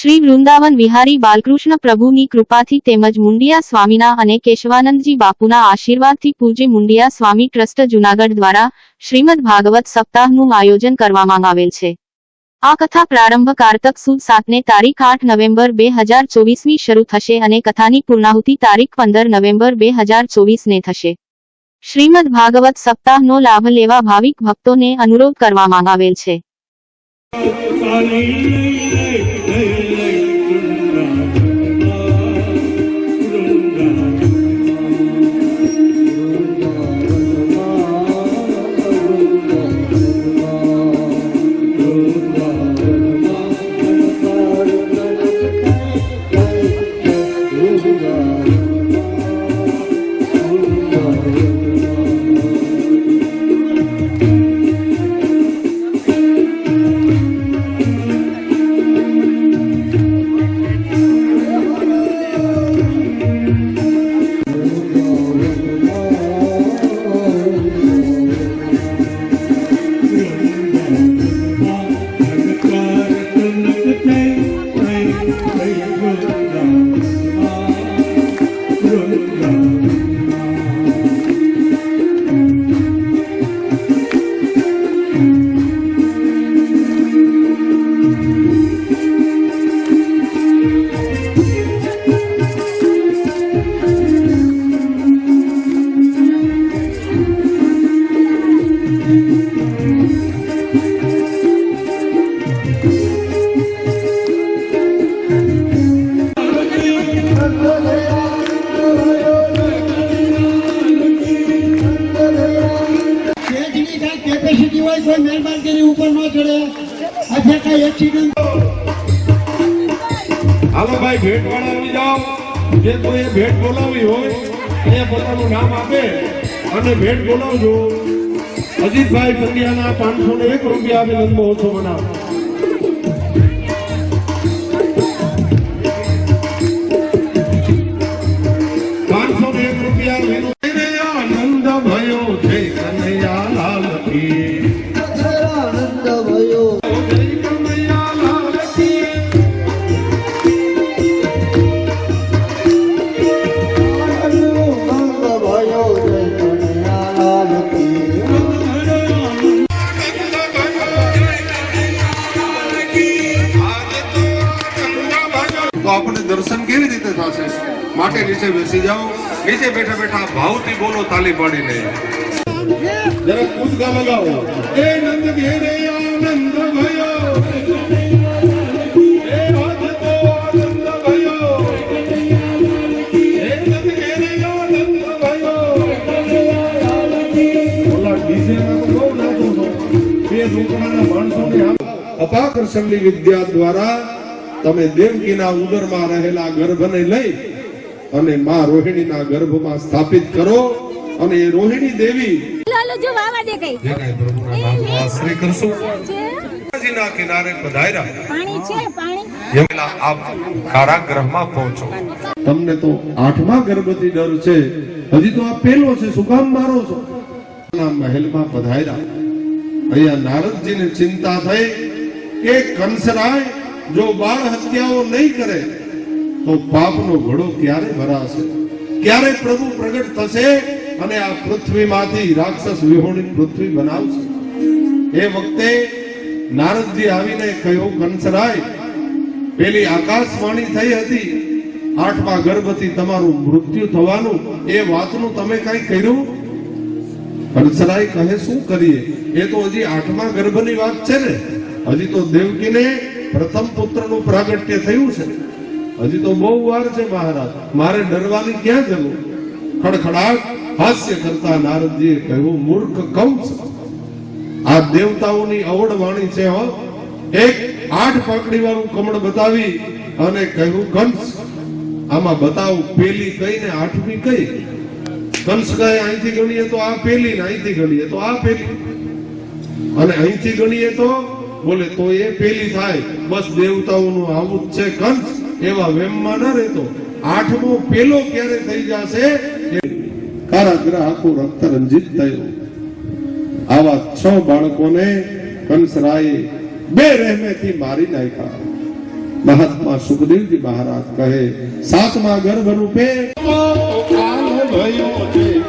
શ્રી વૃંદાવન વિહારી બાલકૃષ્ણ પ્રભુની કૃપાથી તેમજ મુંડિયા સ્વામીના અને કેશવાનંદજી બાપુના આશીર્વાદથી પૂજ્ય મુંડિયા સ્વામી ટ્રસ્ટ જુનાગઢ દ્વારા શ્રીમદ ભાગવત સપ્તાહનું આયોજન કરવામાં આવેલ છે. આ કથા પ્રારંભ કારતક સુદ સાતને તારીખ આઠ નવેમ્બર બે હજાર ચોવીસમી શરૂ થશે અને કથાની પૂર્ણાહુતિ તારીખ પંદર નવેમ્બર બે હજાર ચોવીસને થશે. શ્રીમદ ભાગવત સપ્તાહનો લાભ લેવા ભાવિક ભક્તોને અનુરોધ કરવામાં આવેલ છે. કેપેસિટી હોય કોઈ મહેરબાન કરી ઉપર ન ચડે. અથવા કઈ એક્સિડન્ટ હાલો ભાઈ ભેટ વાળા આવી જાઓ. જે કોઈ ભેટ બોલાવી હોય, એ પોતાનું નામ આપે અને ભેટ બોલાવજો. અજીતભાઈ પંડ્યાના પાંચસો ને એક રૂપિયા આપે નંદ મહોત્સવ મનાવો માટે નીચે બેસી જાઓ. નીચે બેઠા બેઠા ભાવથી બોલો, તાલી પાડીને. જરા કૂદકા લગાવો. એ નંદ ઘેરે આનંદ ભયો. અપાકર્ષણની વિદ્યા દ્વારા તમે દેવકીના ઉદરમાં રહેલા ગર્ભને લઈ અને માં રોહિણીના ગર્ભમાં સ્થાપિત કરો અને એ રોહિણી દેવી જો વાવા દે કઈ. જે કાંઈ પ્રભુના નામનો આશ્રય કરશું. છે? કિનારે પધાર્યા. પાણી છે પાણી. એમના આપ કારાગૃહમાં પહોંચો. તમને તો આઠમા ગર્ભથી ડર છે. હજી તો આ પેલો છે શું કામ મારો છો? ના મહેલમાં પધાર્યા. અહીંયા નારદજીને ચિંતા થઈ. કે કંસરાય જો બાળ હત્યાઓ નહીં કરે તો પાપનો ઘડો ક્યારે ભરાશે? ક્યારે પ્રભુ પ્રગટ થશે અને આ પૃથ્વીમાંથી રાક્ષસ વિહોણી પૃથ્વી બનાવશે? એ વખતે નારદજી આવીને કહ્યું, કંસરાય, પેલી આકાશવાણી થઈ હતી. આઠમા ગર્ભથી તમારું મૃત્યુ થવાનું. એ વાતનું તમે કઈ કર્યું? કંસરાય, કહે શું કરીએ? એ તો હજી આઠમા ગર્ભની વાત છે ને. હજી તો દેવકીને પ્રથમ પુત્રનું પ્રાગટ્ય થયું છે. હજી તો બહુ વાર છે મહારાજ. મારે ડરવાની ક્યાં જરૂર? ખડખડાટ હાસ્ય કરતા નારદજીએ કહ્યું, મૂર્ખ કંસ, આ દેવતાઓની અવડ વાણી છે, હો. એક આઠ પાકડી વાળું કમળ બતાવી અને કહ્યું, કંસ, આમાં બતાવ, પેલી કઈ ને આઠમી કઈ? કંસ કહે, અહીંથી ગણીએ તો આ પેલી ને અહીંથી ગણીએ તો આ પેલી. અને અહીંથી ગણીએ તો? બોલે, તો એ પેલી થાય. બસ દેવતાઓનું આવું જ છે, કંસ. એવા વેમમાં ન રહેતો. આઠમો પેલો ક્યારે થઈ જશે? કારાગ્રહ આખું રક્ત રંજિત થયું. આવા છ બાળકોને કંસરાએ બે રહેમેથી મારી નાખ્યા. મહાત્મા સુખદેવજી મહારાજ કહે સાતમા ગર્ભ રૂપે ભયો છે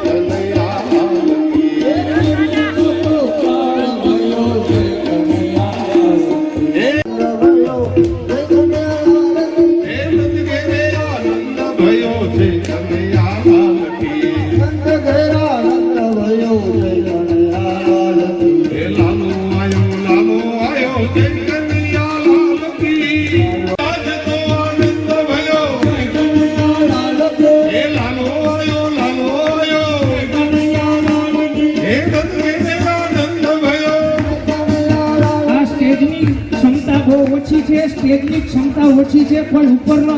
ઓછી ક્ષમતા ઓછી છે, પણ ઉપરનો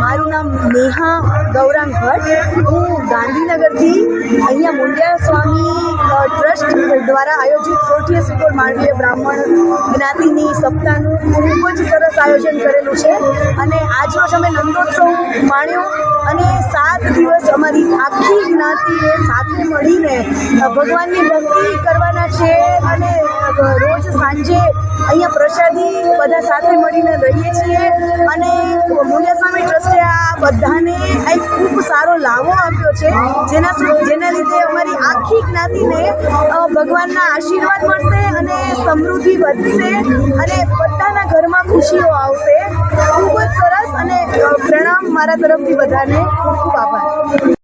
મારું નામ નેહા ગૌરાંગ ભટ્ટ. હું ગાંધીનગરથી અહીંયા મુંડિયા સ્વામી ટ્રસ્ટ દ્વારા આયોજિત સોઠીય સુકોર માળવીય બ્રાહ્મણ જ્ઞાતિની સપ્તાહનું ખૂબ જ સરસ આયોજન કરેલું છે. અને આજરોજ અમે નંદોત્સવ માણ્યો અને સાત અમારી આખી જ્ઞાતિએ સાથે મળીને ભગવાનની ભક્તિ કરવાના છે અને રોજ સાંજે અહીંયા પ્રસાદી બધા સાથે મળીને રહીએ છીએ. અને મુંડિયા સ્વામી ટ્રસ્ટે આ બધાને એક ખૂબ સારો લાવો આપ્યો છે, જેના જેના લીધે અમારી આખી જ્ઞાતિને ભગવાનના આશીર્વાદ મળશે અને સમૃદ્ધિ વધશે અને બધાના ઘરમાં ખુશીઓ આવશે. ખૂબ જ સરસ અને પ્રણામ મારા તરફથી બધાને. ખૂબ ખૂબ આભાર.